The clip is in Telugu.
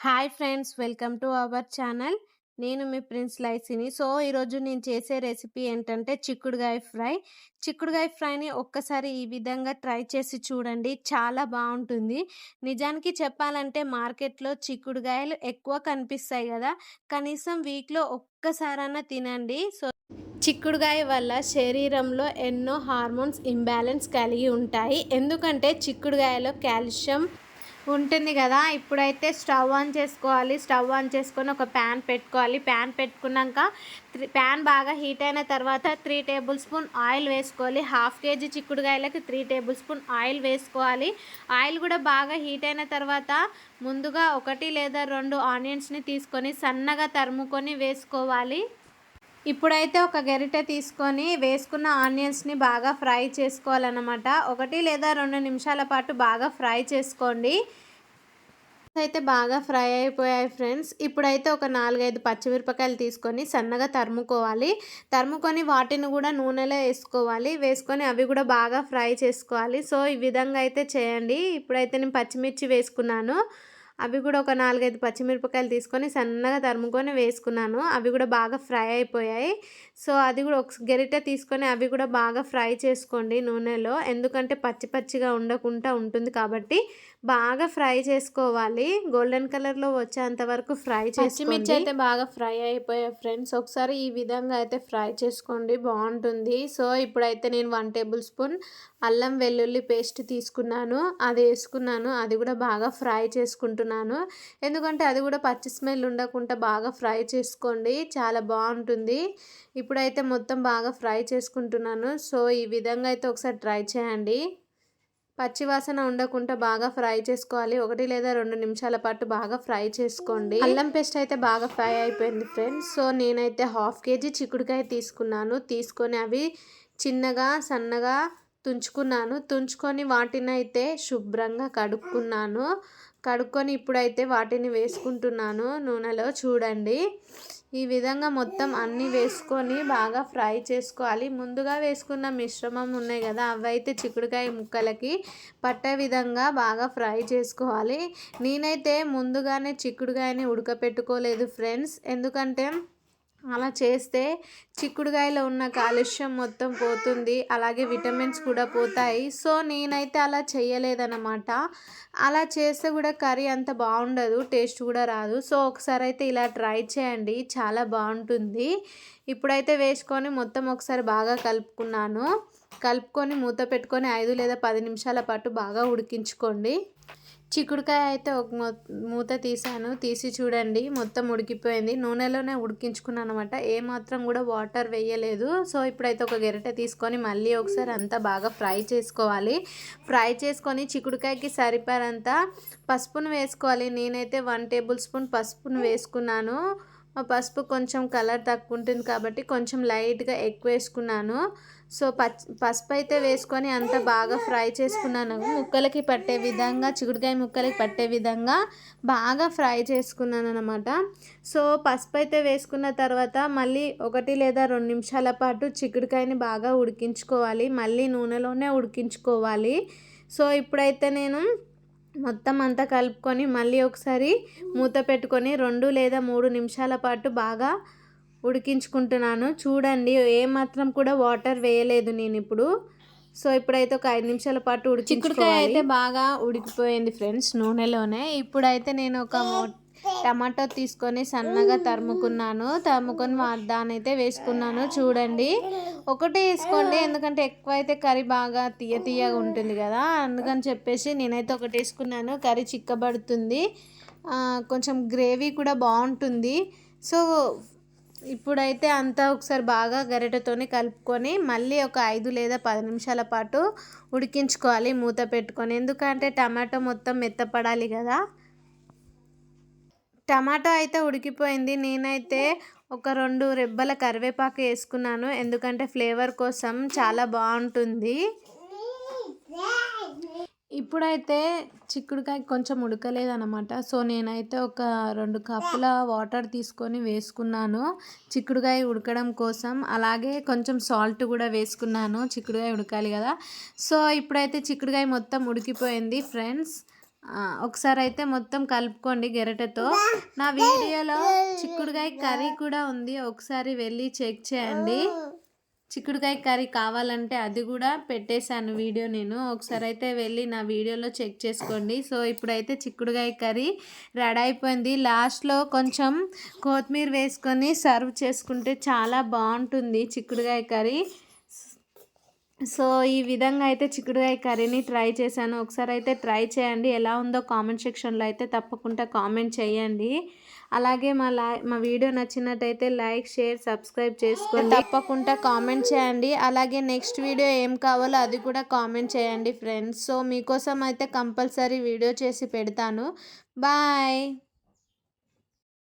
Hi friends welcome to our channel. నేను మీ ప్రిన్స్ లైసిని. సో ఈరోజు నేను చేసే రెసిపీ ఏంటంటే చిక్కుడుగాయ ఫ్రై. చిక్కుడుగాయ ఫ్రైని ఒక్కసారి ఈ విధంగా ట్రై చేసి చూడండి చాలా బాగుంటుంది. నిజానికి చెప్పాలంటే మార్కెట్లో చిక్కుడుగాయలు ఎక్కువ కనిపిస్తాయి కదా కనీసం వీక్లో ఒక్కసారైనా తినండి. సో చిక్కుడుగాయ వల్ల శరీరంలో ఎన్నో హార్మోన్స్ ఇంబ్యాలెన్స్ కలిగి ఉంటాయి. ఎందుకంటే చిక్కుడుగాయలో కాల్షియం ఉంటుంది కదా ఇప్పుడైతే స్టవ్ ఆన్ చేసుకోవాలి. స్టవ్ ఆన్ చేసుకొని ఒక ప్యాన్ పెట్టుకోవాలి. ప్యాన్ పెట్టుకున్నాక ప్యాన్ బాగా హీట్ అయిన తర్వాత త్రీ టేబుల్ స్పూన్ ఆయిల్ వేసుకోవాలి. హాఫ్ కేజీ చిక్కుడుకాయలకి త్రీ టేబుల్ స్పూన్ ఆయిల్ వేసుకోవాలి. ఆయిల్ కూడా బాగా హీట్ అయిన తర్వాత ముందుగా ఒకటి లేదా రెండు ఆనియన్స్ని తీసుకొని సన్నగా తరుముకొని వేసుకోవాలి. ఇప్పుడైతే ఒక గరిటె తీసుకొని వేసుకున్న ఆనియన్స్ని బాగా ఫ్రై చేసుకోవాలన్నమాట. ఒకటి లేదా రెండు నిమిషాల పాటు బాగా ఫ్రై చేసుకోండి. అయితే బాగా ఫ్రై అయిపోయాయి ఫ్రెండ్స్. ఇప్పుడైతే ఒక నాలుగైదు పచ్చిమిరపకాయలు తీసుకొని సన్నగా తరుముకోవాలి. తరుముకొని వాటిని కూడా నూనెలో వేసుకోవాలి. వేసుకొని అవి కూడా బాగా ఫ్రై చేసుకోవాలి. సో ఈ విధంగా అయితే చేయండి. ఇప్పుడైతే నేను పచ్చిమిర్చి వేసుకున్నాను. అవి కూడా ఒక నాలుగైదు పచ్చిమిరపకాయలు తీసుకొని సన్నగా తరుముకొని వేసుకున్నాను. అవి కూడా బాగా ఫ్రై అయిపోయాయి. సో అది కూడా ఒక గరిటె తీసుకొని అవి కూడా బాగా ఫ్రై చేసుకోండి నూనెలో. ఎందుకంటే పచ్చి పచ్చిగా ఉండకుండా ఉంటుంది కాబట్టి బాగా ఫ్రై చేసుకోవాలి. గోల్డెన్ కలర్లో వచ్చేంత వరకు ఫ్రై పచ్చిమిర్చి అయితే బాగా ఫ్రై అయిపోయాయి ఫ్రెండ్స్. ఒకసారి ఈ విధంగా అయితే ఫ్రై చేసుకోండి. బాగుంటుంది. సో ఇప్పుడైతే నేను వన్ టేబుల్ స్పూన్ అల్లం వెల్లుల్లి పేస్ట్ తీసుకున్నాను. అది వేసుకున్నాను. అది కూడా బాగా ఫ్రై చేసుకుంటున్నాను. ఎందుకంటే అది కూడా పచ్చి స్మెల్ ఉండకుండా బాగా ఫ్రై చేసుకోండి. చాలా బాగుంటుంది. ఇప్పుడైతే మొత్తం బాగా ఫ్రై చేసుకుంటున్నాను. సో ఈ విధంగా అయితే ఒకసారి ట్రై చేయండి. పచ్చివాసన ఉండకుండా బాగా ఫ్రై చేసుకోవాలి. ఒకటి లేదా రెండు నిమిషాల పాటు బాగా ఫ్రై చేసుకోండి. అల్లం పేస్ట్ అయితే బాగా ఫ్రై అయిపోయింది ఫ్రెండ్స్. సో నేనైతే హాఫ్ కేజీ చిక్కుడుకాయ తీసుకున్నాను. తీసుకొని అవి చిన్నగా సన్నగా తుంచుకున్నాను. తుంచుకొని వాటిని అయితే శుభ్రంగా కడుక్కున్నాను. కడుక్కొని ఇప్పుడైతే వాటిని వేసుకుంటున్నాను నూనెలో. చూడండి. ఈ విధంగా మొత్తం అన్నీ వేసుకొని బాగా ఫ్రై చేసుకోవాలి. ముందుగా వేసుకున్న మిశ్రమం ఉన్నాయి కదా అవైతే చిక్కుడుకాయ ముక్కలకి పట్టే విధంగా బాగా ఫ్రై చేసుకోవాలి. నేనైతే ముందుగానే చిక్కుడుకాయని ఉడకపెట్టుకోలేదు ఫ్రెండ్స్. ఎందుకంటే అలా చేస్తే చిక్కుడుకాయలో ఉన్న కాలుష్యం మొత్తం పోతుంది. అలాగే విటమిన్స్ కూడా పోతాయి. సో నేనైతే అలా చేయలేదన్నమాట. అలా చేస్తే కూడా కర్రీ అంత బాగుండదు టేస్ట్ కూడా రాదు. సో ఒకసారి అయితే ఇలా ట్రై చేయండి. చాలా బాగుంటుంది. ఇప్పుడైతే వేసుకొని మొత్తం ఒకసారి బాగా కలుపుకున్నాను. కలుపుకొని మూత పెట్టుకొని ఐదు లేదా పది నిమిషాల పాటు బాగా ఉడికించుకోండి. చిక్కుడుకాయ అయితే ఒక మూత తీసాను. తీసి చూడండి. మొత్తం ఉడికిపోయింది. నూనెలోనే ఉడికించుకున్నాను అనమాట. ఏమాత్రం కూడా వాటర్ వేయలేదు. సో ఇప్పుడైతే ఒక గెరటె తీసుకొని మళ్ళీ ఒకసారి అంతా బాగా ఫ్రై చేసుకోవాలి. ఫ్రై చేసుకొని చిక్కుడుకాయకి సరిపడంత పసుపును వేసుకోవాలి. నేనైతే వన్ టేబుల్ స్పూన్ పసుపును వేసుకున్నాను. పసుపు కొంచెం కలర్ తక్కువ ఉంటుంది కాబట్టి కొంచెం లైట్గా ఎక్కువ వేసుకున్నాను. సో పసుపు అయితే వేసుకొని అంత బాగా ఫ్రై చేసుకున్నాను. ముక్కలకి పట్టే విధంగా చిగుడుకాయ ముక్కలకి పట్టే విధంగా బాగా ఫ్రై చేసుకున్నాను అనమాట సో పసుపు అయితే వేసుకున్న తర్వాత మళ్ళీ ఒకటి లేదా రెండు నిమిషాల పాటు చిక్కుడుకాయని బాగా ఉడికించుకోవాలి. మళ్ళీ నూనెలోనే ఉడికించుకోవాలి. సో ఇప్పుడైతే నేను మొత్తం అంతా కలుపుకొని మళ్ళీ ఒకసారి మూత పెట్టుకొని రెండు లేదా మూడు నిమిషాల పాటు బాగా ఉడికించుకుంటున్నాను. చూడండి ఏమాత్రం కూడా వాటర్ వేయలేదు నేను ఇప్పుడు. సో ఇప్పుడైతే ఒక ఐదు నిమిషాల పాటు ఉడికి చిక్కుడుకాయ అయితే బాగా ఉడికిపోయింది ఫ్రెండ్స్ నూనెలోనే. ఇప్పుడైతే నేను ఒక టమాటో తీసుకొని సన్నగా తరుముకున్నాను. తరుముకొని దానైతే వేసుకున్నాను. చూడండి. ఒకటి వేసుకోండి. ఎందుకంటే ఎక్కువ అయితే కర్రీ బాగా తీయ తీయగా ఉంటుంది కదా. అందుకని చెప్పేసి నేనైతే ఒకటి వేసుకున్నాను. కర్రీ చిక్కబడుతుంది. కొంచెం గ్రేవీ కూడా బాగుంటుంది. సో ఇప్పుడైతే అంతా ఒకసారి బాగా గరిటెతోని కలుపుకొని మళ్ళీ ఒక ఐదు లేదా పది నిమిషాల పాటు ఉడికించుకోవాలి. మూత పెట్టుకొని. ఎందుకంటే టమాటో మొత్తం మెత్తపడాలి కదా. టమాటా అయితే ఉడికిపోయింది. నేనైతే ఒక రెండు రెబ్బల కరివేపాకు వేసుకున్నాను. ఎందుకంటే ఫ్లేవర్ కోసం చాలా బాగుంటుంది. ఇప్పుడైతే చిక్కుడుకాయ కొంచెం ఉడకలేదనమాట సో నేనైతే ఒక రెండు కప్పుల వాటర్ తీసుకొని వేసుకున్నాను. చిక్కుడుకాయ ఉడకడం కోసం. అలాగే కొంచెం సాల్ట్ కూడా వేసుకున్నాను. చిక్కుడుకాయ ఉడకాలి కదా. సో ఇప్పుడైతే చిక్కుడుకాయ మొత్తం ఉడికిపోయింది ఫ్రెండ్స్. ఒకసారి అయితే మొత్తం కలుపుకోండి గెరటతో. నా వీడియోలో చిక్కుడుకాయ కర్రీ కూడా ఉంది. ఒకసారి వెళ్ళి చెక్ చేయండి. చిక్కుడుకాయ కర్రీ కావాలంటే అది కూడా పెట్టేశాను వీడియో నేను. ఒకసారి అయితే వెళ్ళి నా వీడియోలో చెక్ చేసుకోండి. సో ఇప్పుడైతే చిక్కుడుకాయ కర్రీ రెడీ అయిపోయింది. లాస్ట్లో కొంచెం కొత్తిమీర వేసుకొని సర్వ్ చేసుకుంటే చాలా బాగుంటుంది చిక్కుడుకాయ కర్రీ. సో ఈ విధంగా అయితే చిక్కుడుకాయ కర్రీని ట్రై చేశాను. ఒకసారి అయితే ట్రై చేయండి. ఎలా ఉందో కామెంట్ సెక్షన్లో అయితే తప్పకుండా కామెంట్ చేయండి. అలాగే మా లా మా వీడియో నచ్చినట్టయితే లైక్ షేర్ సబ్స్క్రైబ్ చేసుకోండి. తప్పకుండా కామెంట్ చేయండి. అలాగే నెక్స్ట్ వీడియో ఏం కావాలో అది కూడా కామెంట్ చేయండి ఫ్రెండ్స్. సో మీకోసం అయితే కంపల్సరీ వీడియో చేసి పెడతాను. బాయ్!